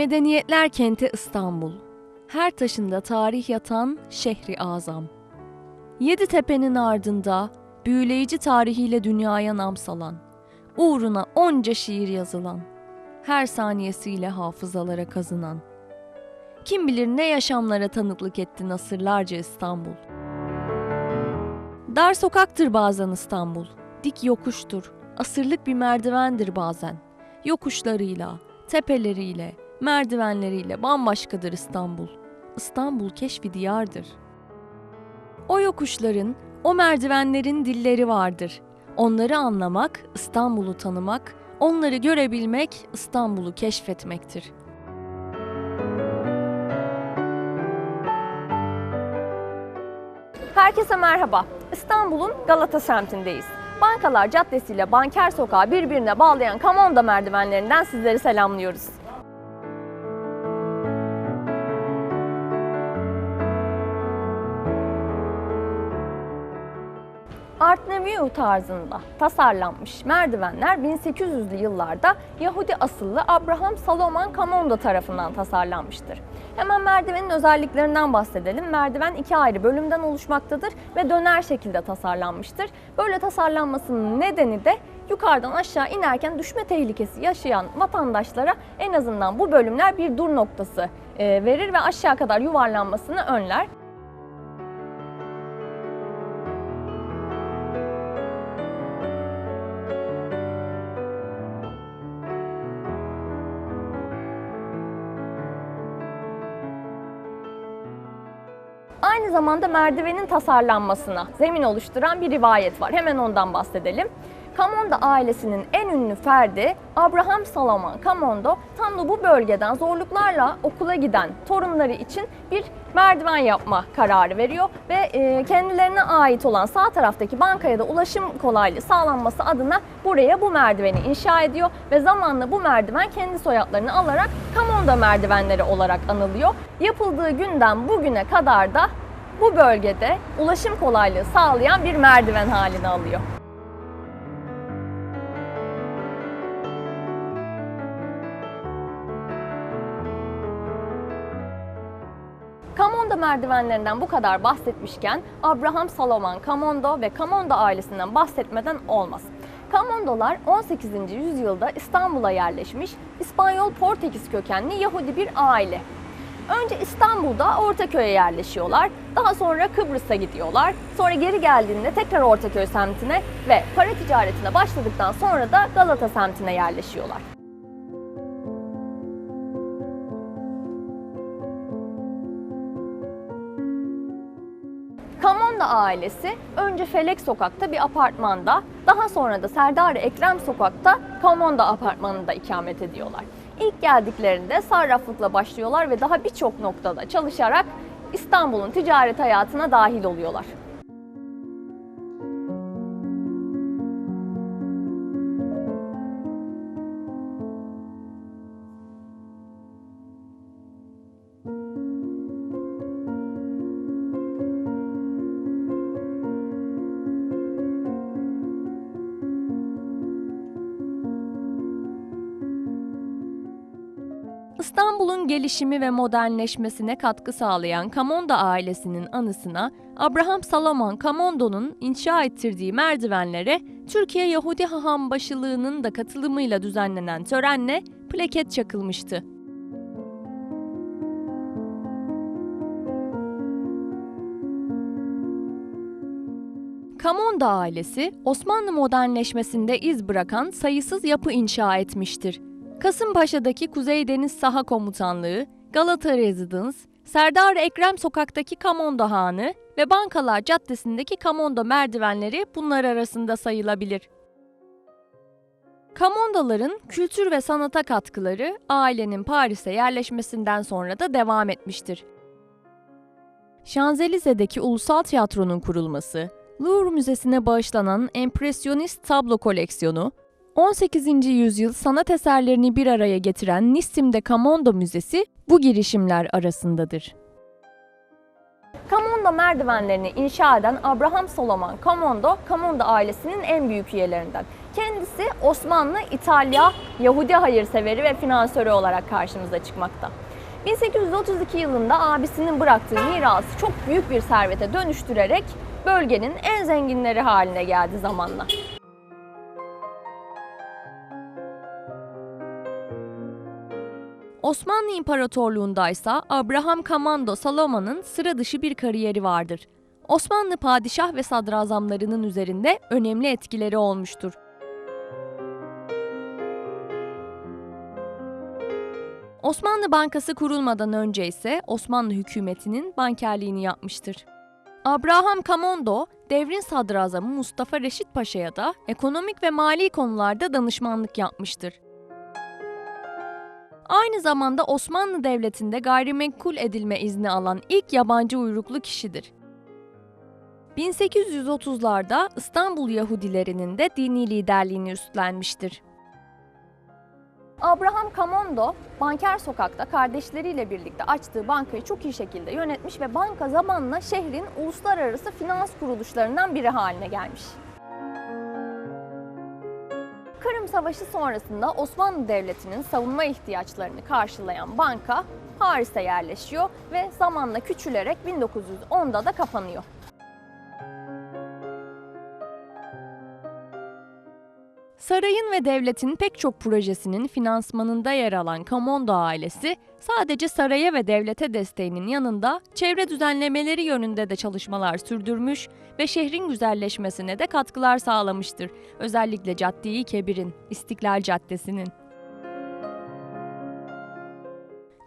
Medeniyetler kenti İstanbul. Her taşında tarih yatan şehri azam. Yedi tepenin ardında büyüleyici tarihiyle dünyaya nam salan, uğruna onca şiir yazılan, her saniyesiyle hafızalara kazınan. Kim bilir ne yaşamlara tanıklık etti asırlarca İstanbul. Dar sokaktır bazen İstanbul, dik yokuştur, asırlık bir merdivendir bazen. Yokuşlarıyla, tepeleriyle, merdivenleriyle bambaşkadır İstanbul. İstanbul keşfi diyardır. O yokuşların, o merdivenlerin dilleri vardır. Onları anlamak, İstanbul'u tanımak, onları görebilmek, İstanbul'u keşfetmektir. Herkese merhaba. İstanbul'un Galata semtindeyiz. Bankalar Caddesi ile Banker Sokağı birbirine bağlayan Kamonda merdivenlerinden sizleri selamlıyoruz. Art Nouveau tarzında tasarlanmış merdivenler 1800'lü yıllarda Yahudi asıllı Abraham Salomon Kamonda tarafından tasarlanmıştır. Hemen merdivenin özelliklerinden bahsedelim. Merdiven iki ayrı bölümden oluşmaktadır ve döner şekilde tasarlanmıştır. Böyle tasarlanmasının nedeni de yukarıdan aşağı inerken düşme tehlikesi yaşayan vatandaşlara en azından bu bölümler bir dur noktası e, verir ve aşağı kadar yuvarlanmasını önler. Aynı zamanda merdivenin tasarlanmasına zemin oluşturan bir rivayet var. Hemen ondan bahsedelim. Kamondo ailesinin en ünlü ferdi Abraham Salomon Kamondo tam da bu bölgeden zorluklarla okula giden torunları için bir merdiven yapma kararı veriyor ve e, kendilerine ait olan sağ taraftaki bankaya da ulaşım kolaylığı sağlanması adına buraya bu merdiveni inşa ediyor ve zamanla bu merdiven kendi soyadlarını alarak Kamondo merdivenleri olarak anılıyor. Yapıldığı günden bugüne kadar da bu bölgede ulaşım kolaylığı sağlayan bir merdiven halini alıyor. Kamondo merdivenlerinden bu kadar bahsetmişken Abraham Salomon Kamondo ve Kamondo ailesinden bahsetmeden olmaz. Kamondolar 18. yüzyılda İstanbul'a yerleşmiş İspanyol Portekiz kökenli Yahudi bir aile. Önce İstanbul'da Ortaköy'e yerleşiyorlar. Daha sonra Kıbrıs'a gidiyorlar. Sonra geri geldiğinde tekrar Ortaköy semtine ve para ticaretine başladıktan sonra da Galata semtine yerleşiyorlar. Kamonda ailesi önce Felek Sokak'ta bir apartmanda, daha sonra da Serdar Ekrem Sokak'ta Kamonda apartmanında ikamet ediyorlar. İlk geldiklerinde sarraflıkla başlıyorlar ve daha birçok noktada çalışarak İstanbul'un ticaret hayatına dahil oluyorlar. İstanbul'un gelişimi ve modernleşmesine katkı sağlayan Kamonda ailesinin anısına Abraham Salomon Kamondo'nun inşa ettirdiği merdivenlere Türkiye Yahudi Haham Başılığı'nın da katılımıyla düzenlenen törenle plaket çakılmıştı. Kamonda ailesi Osmanlı modernleşmesinde iz bırakan sayısız yapı inşa etmiştir. Kasımpaşa'daki Kuzey Deniz Saha Komutanlığı, Galata Residence, Serdar Ekrem Sokak'taki Kamondo Hanı ve Bankalar Caddesi'ndeki Kamondo merdivenleri bunlar arasında sayılabilir. Kamondoların kültür ve sanata katkıları ailenin Paris'e yerleşmesinden sonra da devam etmiştir. Şanzelize'deki Ulusal Tiyatro'nun kurulması, Louvre Müzesi'ne bağışlanan empresyonist tablo koleksiyonu, 18. yüzyıl sanat eserlerini bir araya getiren Nissim'de Kamondo Müzesi bu girişimler arasındadır. Kamondo merdivenlerini inşa eden Abraham Solomon Kamondo, Kamondo ailesinin en büyük üyelerinden. Kendisi Osmanlı, İtalya, Yahudi hayırseveri ve finansörü olarak karşımıza çıkmakta. 1832 yılında abisinin bıraktığı mirası çok büyük bir servete dönüştürerek bölgenin en zenginleri haline geldi zamanla. Osmanlı İmparatorluğundaysa Abraham Kamando Salomon'un sıra dışı bir kariyeri vardır. Osmanlı padişah ve sadrazamlarının üzerinde önemli etkileri olmuştur. Osmanlı Bankası kurulmadan önce ise Osmanlı hükümetinin bankerliğini yapmıştır. Abraham Kamondo, devrin sadrazamı Mustafa Reşit Paşa'ya da ekonomik ve mali konularda danışmanlık yapmıştır. Aynı zamanda Osmanlı Devleti'nde gayrimenkul edilme izni alan ilk yabancı uyruklu kişidir. 1830'larda İstanbul Yahudilerinin de dini liderliğini üstlenmiştir. Abraham Kamondo, Banker Sokak'ta kardeşleriyle birlikte açtığı bankayı çok iyi şekilde yönetmiş ve banka zamanla şehrin uluslararası finans kuruluşlarından biri haline gelmiş. Kırım Savaşı sonrasında Osmanlı Devleti'nin savunma ihtiyaçlarını karşılayan banka Paris'e yerleşiyor ve zamanla küçülerek 1910'da da kapanıyor. Sarayın ve devletin pek çok projesinin finansmanında yer alan Kamondo ailesi sadece saraya ve devlete desteğinin yanında çevre düzenlemeleri yönünde de çalışmalar sürdürmüş ve şehrin güzelleşmesine de katkılar sağlamıştır. Özellikle Cadde-i Kebir'in, İstiklal Caddesi'nin.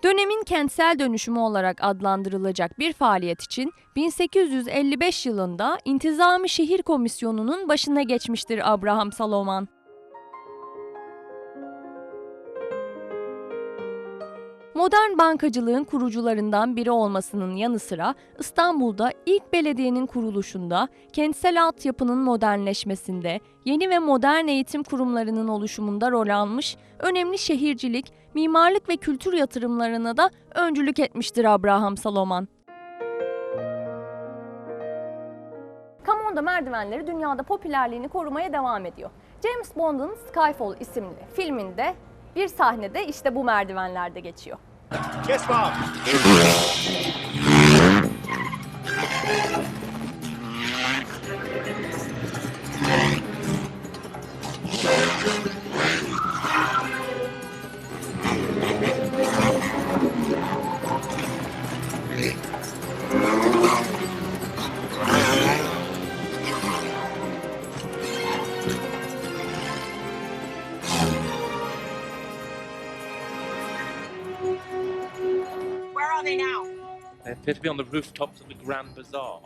Dönemin kentsel dönüşümü olarak adlandırılacak bir faaliyet için 1855 yılında İntizami Şehir Komisyonu'nun başına geçmiştir Abraham Salomon. Modern bankacılığın kurucularından biri olmasının yanı sıra İstanbul'da ilk belediyenin kuruluşunda, kentsel altyapının modernleşmesinde, yeni ve modern eğitim kurumlarının oluşumunda rol almış, önemli şehircilik, mimarlık ve kültür yatırımlarına da öncülük etmiştir Abraham Salomon. Kamondo merdivenleri dünyada popülerliğini korumaya devam ediyor. James Bond'un Skyfall isimli filminde bir sahnede işte bu merdivenlerde geçiyor. Yes, Bob. Appear be on the rooftops of the Grand Bazaar.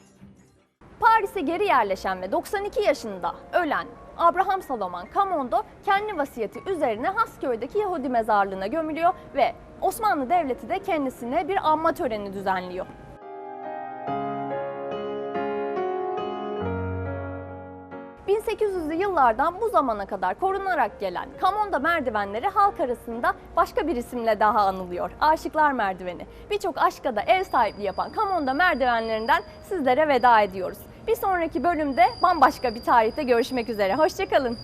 Paris'e geri yerleşen ve 92 yaşında ölen Abraham Salomon Kamondo kendi vasiyeti üzerine Hasköy'deki Yahudi mezarlığına gömülüyor ve Osmanlı Devleti de kendisine bir anma töreni düzenliyor. ...1800'lü yıllardan bu zamana kadar korunarak gelen Kamonda merdivenleri halk arasında başka bir isimle daha anılıyor. Aşıklar Merdiveni. Birçok aşka da ev sahipliği yapan Kamonda merdivenlerinden sizlere veda ediyoruz. Bir sonraki bölümde bambaşka bir tarihte görüşmek üzere. Hoşçakalın.